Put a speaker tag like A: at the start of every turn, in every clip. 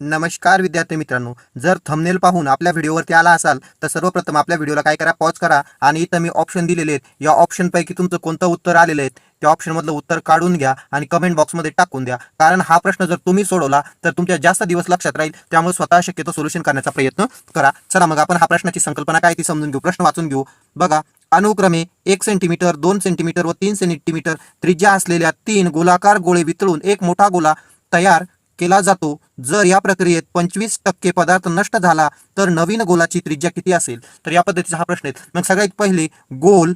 A: नमस्कार विद्यार्थी मित्रांनो जर थंबनेल पाहून आपल्या व्हिडिओवरती आला असाल तर सर्वप्रथम आपल्या व्हिडिओला काय करा पॉज करा आणि इथं मी ऑप्शन दिलेले आहेत. या ऑप्शनपैकी तुमचं कोणतं उत्तर आलेलं आहे त्या ऑप्शनमधलं उत्तर काढून घ्या आणि कमेंट बॉक्समध्ये टाकून द्या. कारण हा प्रश्न जर तुम्ही सोडवला तर तुमच्या जास्त दिवस लक्षात राहील त्यामुळे स्वतः शक्यतो सोल्युशन करण्याचा प्रयत्न करा. चला मग आपण हा प्रश्नाची संकल्पना काय ती समजून घेऊ. प्रश्न वाचून घेऊ. बघा अनुक्रमे एक सेंटीमीटर दोन सेंटीमीटर व तीन सेंटीमीटर त्रिज्या असलेल्या तीन गोलाकार गोळे वितळून एक मोठा गोला तयार केला जातो. जर या प्रक्रियेत पंचवीस टक्के पदार्थ नष्ट झाला तर नवीन गोलाची त्रिज्या किती असेल? तर या पद्धतीचा हा प्रश्न आहे. मग सगळ्यात पहिले गोल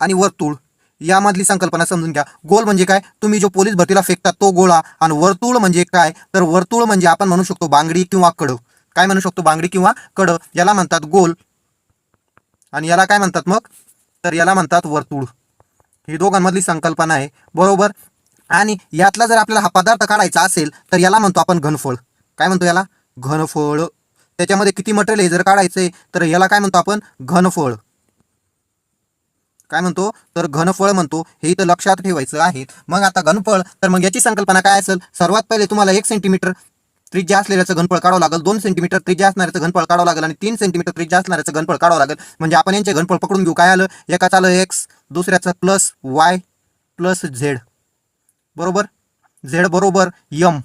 A: आणि वर्तुळ यामधली संकल्पना समजून घ्या. गोल म्हणजे काय? तुम्ही जो पोलीस भरतीला फेकता तो गोळा. आणि वर्तुळ म्हणजे काय? तर वर्तुळ म्हणजे आपण म्हणू शकतो बांगडी किंवा कड. काय म्हणू शकतो? बांगडी किंवा कड. याला म्हणतात गोल. आणि याला काय म्हणतात मग? तर याला म्हणतात वर्तुळ. ही दोघांमधली संकल्पना आहे. बरोबर? आणि यातला जर आपल्याला हा पदार्थ काढायचा असेल तर याला म्हणतो आपण घनफळ. काय म्हणतो याला? घनफळ. त्याच्यामध्ये किती मटेरियल हे जर काढायचंय तर याला काय म्हणतो आपण? घनफळ. काय म्हणतो? तर घनफळ म्हणतो. हे इथं लक्षात ठेवायचं आहे. मग आता घनफळ तर मग याची संकल्पना काय असेल? सर्वात पहिले तुम्हाला एक सेंटीमीटर त्रिज्या असलेल्याचं घनफळ काढावं लागेल दोन सेंटीमीटर त्रिज्या असणाऱ्याचं घनफळ काढावं लागेल आणि तीन सेंटीमीटर त्रिज्या असणाऱ्याचं घनफळ काढावं लागेल. म्हणजे आपण यांचे घनफळ पकडून घेऊ. काय आलं? एकाच आलं एक्स दुसऱ्याचं प्लस वाय प्लस झेड बरोबर? झेड बरोबर यम.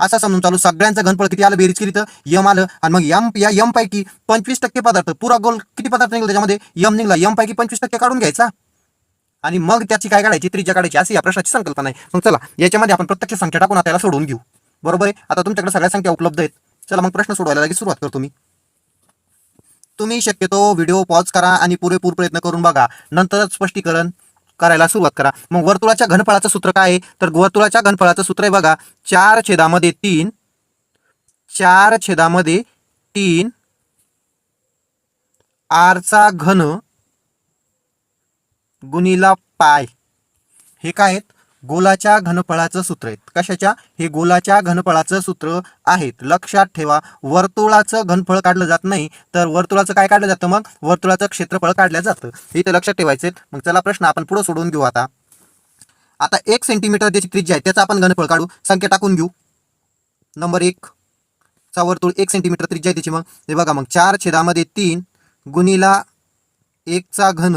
A: असं समजून चालू. सगळ्यांचं घनफळ किती आलं? बेरीज केली तर यम आलं. आणि मग यम या यम पैकी पंचवीस टक्के पदार्थ पुरा गोल किती पदार्थ निघाला त्याच्यामध्ये? यम निघला. यम पैकी पंचवीस टक्के काढून घ्यायचा. आणि मग त्याची काय काढायची? त्रिज्या काढायची. अशी या प्रश्नाची संकल्पना आहे. मग चला याच्यामध्ये आपण प्रत्यक्ष संख्या टाकून आता सोडून घेऊ. बरोबर आहे? आता तुमच्याकडे सगळ्या संख्या उपलब्ध आहेत. चला मग प्रश्न सोडवायला लगेच सुरुवात करतो मी. तुम्ही शक्यतो व्हिडिओ पॉज करा आणि पुरेपूर प्रयत्न करून बघा. नंतरच स्पष्टीकरण. करायला सुरुवात करा. मग वर्तुळाच्या घनफळाचं सूत्र काय आहे? तर वर्तुळाच्या घनफळाचं सूत्र आहे बघा चार छेदामध्ये तीन चार छेदामध्ये तीन आरचा घन गुणिला पाय. हे काय आहेत? गोलाच्या घनफळाचं सूत्र आहेत. कशाच्या? हे गोलाच्या घनफळाचं सूत्र आहेत. लक्षात ठेवा वर्तुळाचं घनफळ काढलं जात नाही तर वर्तुळाचं काय काढलं जातं मग? वर्तुळाचं क्षेत्रफळ काढलं जातं. हे तर लक्षात ठेवायचे मग चला प्रश्न आपण पुढे सोडून घेऊ आता. आता एक सेंटीमीटर ज्याची त्रिज्या आहे त्याचा आपण घनफळ काढू. संख्या टाकून घेऊ. नंबर एक. चा वर्तुळ एक सेंटीमीटर त्रिज्या आहे त्याची मग. हे बघा मग चार छेदामध्ये तीन गुणीला एकचा घन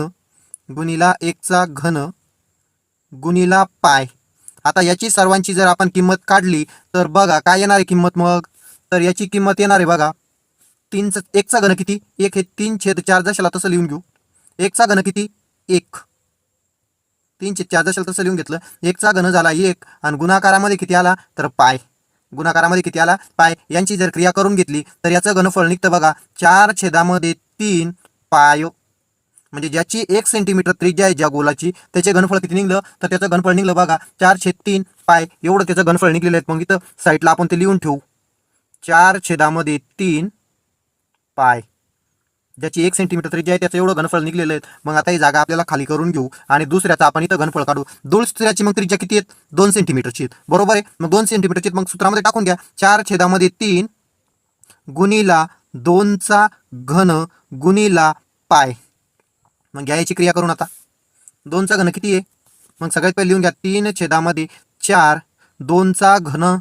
A: गुणीला एकचा घन गुणिला पाय. आता याची सर्वांची जर आपण किंमत काढली तर बघा काय येणार आहे किंमत मग? तर याची किंमत येणार आहे बघा. तीनचं एकचा घन किती? एक हे तीन छेद चार जशाला तसं लिहून घेऊ. एकचा घन किती? एक. तीन छेद चार जशाला तसं लिहून घेतलं. एकचा घन झाला एक आणि गुणाकारामध्ये किती आला? तर पाय. गुणाकारामध्ये किती आला? पाय. यांची जर क्रिया करून घेतली तर याचं घनफळ निघतं बघा. चार छेदामध्ये तीन पाय म्हणजे ज्याची एक सेंटीमीटर त्रिज्या आहे ज्या गोलाची त्याचे घनफळ किती निघलं? तर त्याचं घनफळ निघलं बघा चार छेद तीन पाय एवढं त्याचं घनफळ निघलेलं आहे. मग इथं साईडला आपण ते लिहून ठेवू. चार छेदामध्ये तीन पाय. ज्याची एक सेंटीमीटर त्रिज्या आहे त्याचं एवढं घनफळ निघलेलं आहे. मग आता ही जागा आपल्याला खाली करून घेऊ आणि दुसऱ्याचा आपण इथं घनफळ काढू. दुसऱ्याची मग त्रिज्या किती आहेत? दोन सेंटीमीटरची आहेत. बरोबर आहे? मग दोन सेंटीमीटरची मग सूत्रामध्ये टाकून घ्या. चार छेदामध्ये तीन गुणीला दोनचा घन गुणीला पाय. मग घ्या याची क्रिया करून आता. दोनचा घन किती आहे? मग सगळ्यात पहिले लिहून घ्या. तीन छेदामध्ये चार दोनचा घन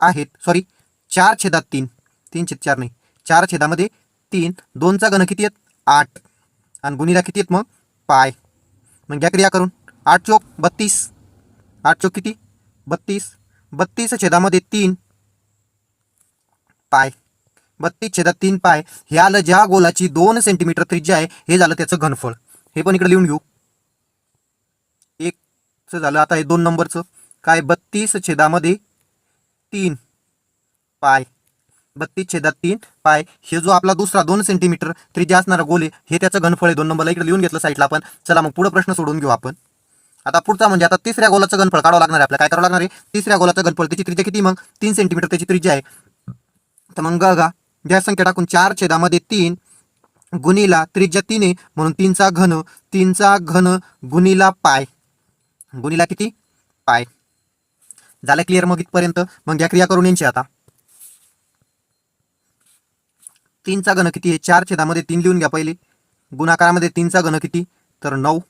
A: आहेत. सॉरी चार छेदात तीन. तीन छेद चार नाही. चार छेदामध्ये तीन दोनचा घन किती आहेत? आठ. आणि गुणिला किती आहेत मग? पाय. मग घ्या क्रिया करून. आठ चोक बत्तीस. आठ चोक किती? बत्तीस. बत्तीस छेदामध्ये तीन. पाय. बत्तीस छेदात तीन पाय. हे आलं ज्या गोलाची दोन सेंटीमीटर त्रिज्या आहे. हे झालं त्याचं घनफळ. हे पण इकडे लिहून घेऊ. एकचं झालं आता हे दोन नंबरचं. काय? बत्तीस छेदामध्ये तीन पाय. बत्तीस छेदात तीन पाय. हे जो आपला दुसरा दोन सेंटीमीटर त्रिज्या असणारा गोल आहे हे त्याचं घनफळ आहे. दोन नंबरला इकडे लिहून घेतलं साईडला आपण. चला मग पुढे प्रश्न सोडून घेऊ आपण. आता पुढचा म्हणजे आता तिसऱ्या गोलाचं घनफळ काढावं लागणार आहे आपल्याला. काय करावं लागणार आहे? तिसऱ्या गोलाचं घनफळ त्याची त्रिज्या किती मग? तीन सेंटीमीटर त्याची त्रिज्या आहे. तर मग बघा गॅस संख्या टाकून चार छेदामध्ये तीन गुणीला त्रिज्या तीन आहे म्हणून तीनचा घन तीनचा घन गुणीला पाय. गुणीला किती? पाय. झालं क्लिअर मग इथपर्यंत? मग या क्रिया करून यांची आता. तीनचा घन किती आहे? चार छेदामध्ये तीन लिहून घ्या पहिले. गुणाकारामध्ये तीनचा घन किती? तर नऊ.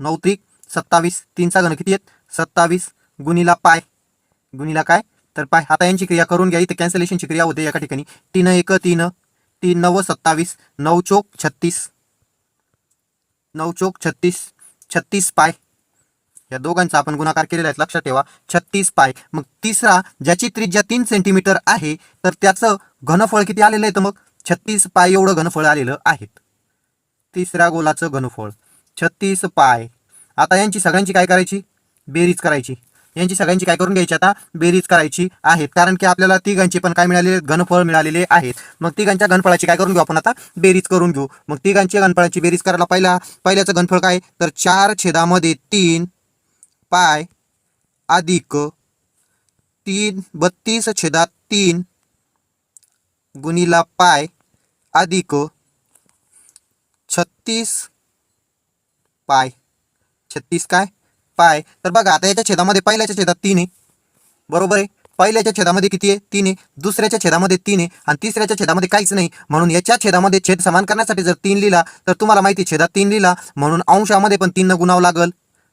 A: नऊ त्रिक सत्तावीस. तीनचा घन किती आहेत? सत्तावीस गुणीला पाय. गुणीला काय? तर पाय आता यांची क्रिया करून घ्या. इथे कॅन्सलेशनची क्रिया होते एका ठिकाणी. तीन एक तीन. तीन नव सत्तावीस. नऊ चोक छत्तीस. नऊ चोक छत्तीस. छत्तीस पाय. या दोघांचा आपण गुणाकार केलेला आहे. लक्षात ठेवा. छत्तीस पाय. मग तिसरा ज्याची त्रिज्या तीन सेंटीमीटर आहे तर त्याचं घनफळ किती आलेलं आहे तर मग? छत्तीस पाय एवढं घनफळ आलेलं आहे. तिसऱ्या गोलाचं घनफळ. छत्तीस पाय. आता यांची सगळ्यांची काय करायची? बेरीज करायची. यांची सगळ्यांची काय करून घ्यायची आता? बेरीज करायची आहेत. कारण की आपल्याला तिघांची पण काय मिळालेले घनफळ मिळालेले आहेत. मग तिघांच्या घनफळाची काय करून घेऊ आपण आता? बेरीज करून घेऊ. मग तिघांची घनफळाची बेरीज करायला पहिला पहिल्याचं घनफळ काय? तर चार छेदामध्ये तीन पाय अधिक तीन बत्तीस छेदात तीन गुणिला पाय अधिक छत्तीस पाय. छत्तीस काय? पाय. तर बघा आता याच्या छेदामध्ये पहिल्याच्या छेदात तीन आहे. बरोबर आहे? पहिल्याच्या छेदामध्ये किती आहे? तीन आहे. दुसऱ्याच्या छेदामध्ये तीन आहे. आणि तिसऱ्याच्या छेदामध्ये काहीच नाही. म्हणून याच्या छेदामध्ये छेद समान करण्यासाठी जर तीन लिहिला तर तुम्हाला माहिती आहे, छेदात तीन लिहिला. म्हणून अंशामध्ये पण तीन गुणावं लागल.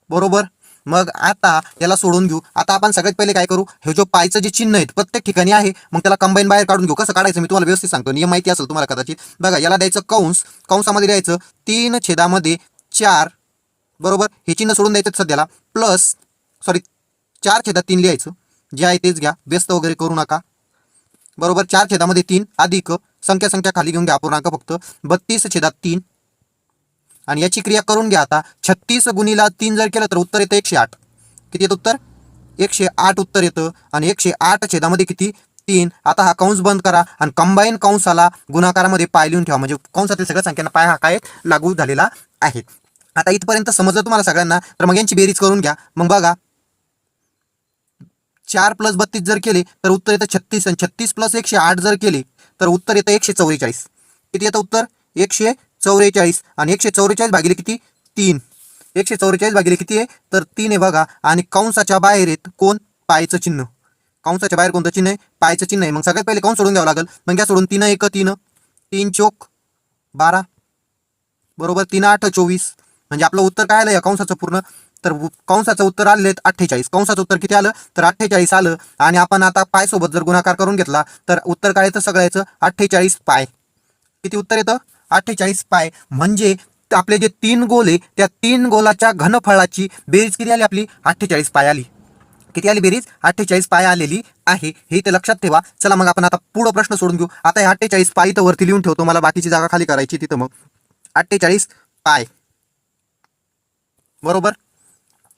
A: बरोबर? मग आता याला सोडून घेऊ. आता आपण सगळ्यात पहिले काय करू? हे जो पायचं जे चिन्ह आहे प्रत्येक ठिकाणी आहे. मग त्याला कंबाईन बाहेर काढून घेऊ. कसं काढायचं? मी तुम्हाला व्यवस्थित सांगतो. नियम माहिती असेल तुम्हाला कदाचित. बघा याला द्यायचं कंस. कंसामध्ये द्यायचं तीन छेदामध्ये चार. बरोबर? हे चिन्ह सोडून द्यायचं सध्याला. प्लस सॉरी चार छेदात तीन लिहायचं. जे आहे तेच घ्या. व्यस्त वगैरे करू नका. बरोबर? चार छेदामध्ये तीन अधिक संख्या संख्या खाली घेऊन घ्या अपूर्णांक फक्त. बत्तीस छेदात तीन. आणि याची क्रिया करून घ्या आता. छत्तीस गुणीला तीन जर केलं तर उत्तर येतं एकशे आठ. किती येतं उत्तर? एकशे आठ उत्तर येतं. आणि एकशे आठ छेदामध्ये किती? तीन. आता हा कंस बंद करा आणि कंबाईन कंसाला गुणाकारामध्ये पाय लिहून ठेवा. म्हणजे कंसातील सगळ्या संख्यांना पाय हा काय? लागू झालेला आहे. आता इथपर्यंत समजलं तुम्हाला सगळ्यांना? तर मग यांची बेरीज करून घ्या. मग बघा. चार प्लस बत्तीस जर केले तर उत्तर येतं छत्तीस आणि छत्तीस प्लस एकशे आठ जर केले तर उत्तर येतं एकशे चौवेचाळीस किती येतं उत्तर? एकशे चौवेचाळीस आणि एकशे चौवेचाळीस भागिले किती? तीन. एकशे चौवेचाळीस भागिले किती आहे? तर तीन आहे बघा. आणि कंसाच्या बाहेर आहेत कोण? पायचं चिन्ह. कंसाच्या बाहेर कोणतं चिन्ह आहे? पायचं चिन्ह आहे. मग सगळ्यात पहिले कौन सोडून घ्यावं लागेल? मग घ्या सोडून तीन एक तीन. तीन चोक बारा. बरोबर? तीन आठ चोवीस. म्हणजे आपलं उत्तर काय आलं? या कंसाचं पूर्ण. तर कंसाचं उत्तर आलेलं अठ्ठेचाळीस. कंसाचं उत्तर किती आलं? तर अठ्ठेचाळीस आलं. आणि आपण आता पाय सोबत जर गुणाकार करून घेतला तर उत्तर काय येतं? सगळं याचं अठ्ठेचाळीस पाय. किती उत्तर येतं? अठ्ठेचाळीस पाय. म्हणजे आपले जे तीन गोल आहे त्या तीन गोलाच्या घनफळाची बेरीज किती आली आपली? अठ्ठेचाळीस पाय आली. किती आली बेरीज? अठ्ठेचाळीस पाय आलेली आहे. हे ते लक्षात ठेवा. चला मग आपण आता पुढं प्रश्न सोडून घेऊ. आता हे अठ्ठेचाळीस पाय इथं वरती लिहून ठेवतो. मला बाकीची जागा खाली करायची तिथं मग. अठ्ठेचाळीस पाय. बरोबर?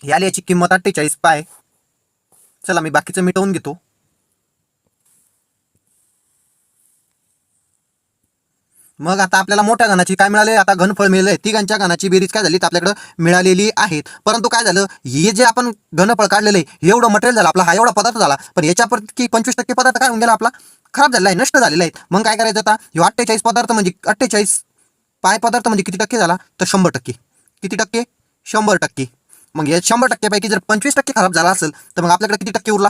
A: याला याची किंमत अठ्ठेचाळीस पाय. चला मी बाकीचं मिटवून घेतो. मग आता आपल्याला मोठ्या घनाची काय मिळाले? आता घनफळ मिळाले तिघांच्या घनाची बेरीज काय झाली? तर आपल्याकडे मिळालेली आहेत. परंतु काय झालं? हे जे आपण घनफळ काढलेलं आहे एवढं मटेरियल झालं आपला. हा एवढा पदार्थ झाला. पण याच्यापैकी पंचवीस टक्के पदार्थ काय होऊन गेला आपला? खराब झालेला आहे नष्ट झालेला आहे. मग काय करायचं आता? ह्यो अठ्ठेचाळीस पदार्थ म्हणजे अठ्ठेचाळीस पाय पदार्थ म्हणजे किती टक्के झाला? तर शंभर टक्के. किती टक्के? शंभर टक्के. मग या शंभर टक्क्यापैकी जर पंचवीस टक्के खराब झाला असेल तर मग आपल्याकडे किती टक्के उरला?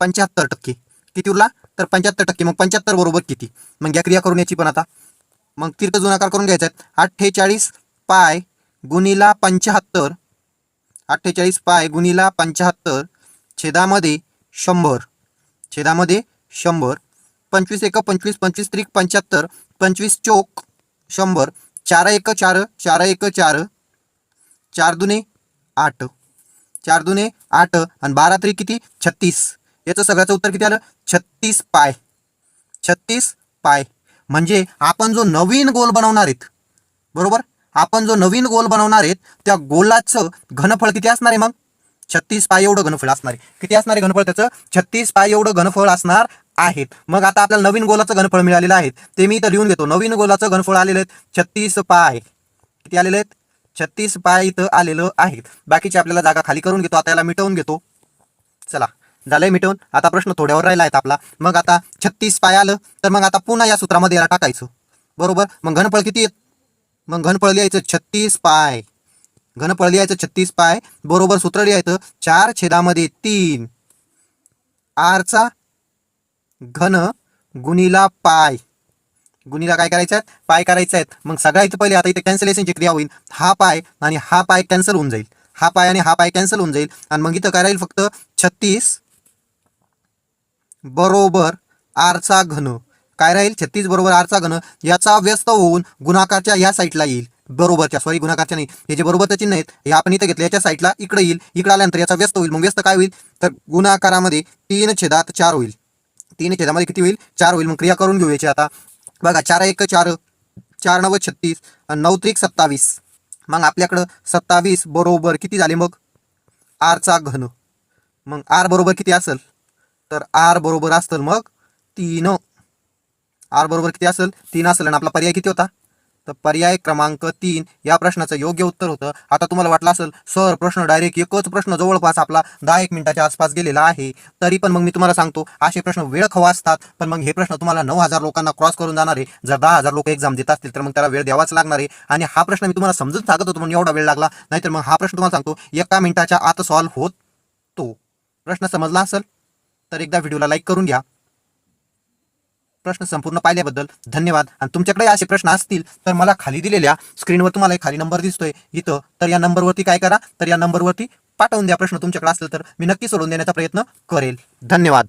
A: पंच्याहत्तर टक्के. किती उरला? तर पंच्याहत्तर टक्के. मग पंच्याहत्तर बरोबर किती? मग या क्रिया करून याची पण आता. मग तिरकं जुनाकार करून घ्यायचा आहे अठ्ठेचाळीस पाय गुणीला पंच्याहत्तर. अठ्ठेचाळीस पाय गुणीला पंच्याहत्तर. छेदामध्ये शंभर. छेदामध्ये शंभर. पंचवीस एक पंचवीस पंचवीस त्रिक पंच्याहत्तर. पंचवीस चोक शंभर. चार एक चार चार एक चार. चार दुने आठ. चार दुने आठ आणि बारा तरी किती? छत्तीस. याचं सगळ्याचं उत्तर किती आलं? छत्तीस पाय. छत्तीस पाय. म्हणजे आपण जो नवीन गोल बनवणार आहेत बरोबर? आपण जो नवीन गोल बनवणार आहेत त्या गोलाचं घनफळ किती असणार आहे मग? छत्तीस पाय एवढं घनफळ असणार आहे. किती असणार आहे घनफळ त्याचं? छत्तीस पाय एवढं घनफळ असणार आहेत. मग आता आपल्याला नवीन गोलाचं घनफळ मिळालेलं आहे. ते मी इथं लिहून घेतो. नवीन गोलाचं घनफळ आलेलं आहे छत्तीस पाय. किती आलेले आहेत? छत्तीस पाय इथं आलेलं आहेत. बाकीची आपल्याला जागा खाली करून घेतो आता याला मिटवून घेतो. चला झालंय मिटवून. आता प्रश्न थोड्यावर राहिला आहेत आपला. मग आता छत्तीस पाय आलं तर मग आता पुन्हा या सूत्रामध्ये याला टाकायचं. बरोबर? मग घनफळ किती येत मग घनफळ लिहायचं छत्तीस पाय. घनफळ लिहायचं छत्तीस पाय. बरोबर सूत्र लिहायचं चार छेदामध्ये तीन. आरचा घन गुणीला पाय. गुणीला काय करायचं आहे पाय करायचे आहेत मग सगळ्यात पहिले आता इथे कॅन्सलेशनची क्रिया होईल. हा पाय आणि हा पाय कॅन्सल होऊन जाईल. हा पाय आणि हा पाय कॅन्सल होऊन जाईल. आणि मग इथं काय राहील फक्त छत्तीस बरोबर आरचा घन. काय राहील? छत्तीस बरोबर आरचा घन. याचा व्यस्त होऊन गुणाकारच्या या साईडला येईल. बरोबरच्या. सॉरी गुणाकारच्या नाही. हे जे बरोबरचं चिन्ह आहेत हे आपण इथं घेतलं. याच्या साईडला इकडे येईल. इकडे आल्यानंतर याचा व्यस्त होईल. मग व्यस्त काय होईल? तर गुणाकारामध्ये तीन छेदात चार होईल. तीन छेदामध्ये किती होईल? चार होईल. मग क्रिया करून घेऊ याची आता. बघा चार एक चार चार नव्वद छत्तीस नऊ त्रिक सत्तावीस. मग आपल्याकडं सत्तावीस बरोबर किती झाले मग? आरचा घन. मग आर बरोबर किती असेल? तर आर बरोबर असेल मग तीन. आर बरोबर किती असेल? तीन असेल. आणि आपला पर्याय किती होता? तर पर्याय क्रमांक तीन या प्रश्नाचं योग्य उत्तर होतं. आता तुम्हाला वाटलं असेल सर प्रश्न डायरेक्ट एकच प्रश्न जवळपास आपला दहा एक मिनिटाच्या आसपास गेलेला आहे. तरी पण मग मी तुम्हाला सांगतो असे प्रश्न वेळ खवा असतात पण मग हे प्रश्न तुम्हाला नऊ हजार लोकांना क्रॉस करून जाणारे. जर दहा हजार लोक एक्झाम देत असतील तर मग त्याला वेळ द्यावाच लागणार आहे. आणि हा प्रश्न मी तुम्हाला समजून सांगत होतो म्हणून एवढा वेळ लागला. नाहीतर मग हा प्रश्न तुम्हाला सांगतो एका मिनिटाच्या आत सॉल्व्ह होतो. प्रश्न समजला असेल तर एकदा व्हिडिओला लाईक करून घ्या. प्रश्न संपूर्ण पाहिल्याबद्दल धन्यवाद. आणि तुमच्याकडे असे प्रश्न असतील तर मला खाली दिलेल्या स्क्रीनवर तुम्हाला एक खाली नंबर दिसतोय. इथं तर या नंबरवरती काय करा? तर या नंबरवरती पाठवून द्या प्रश्न तुमच्याकडे असेल तर मी नक्की सोडून देण्याचा प्रयत्न करेल. धन्यवाद.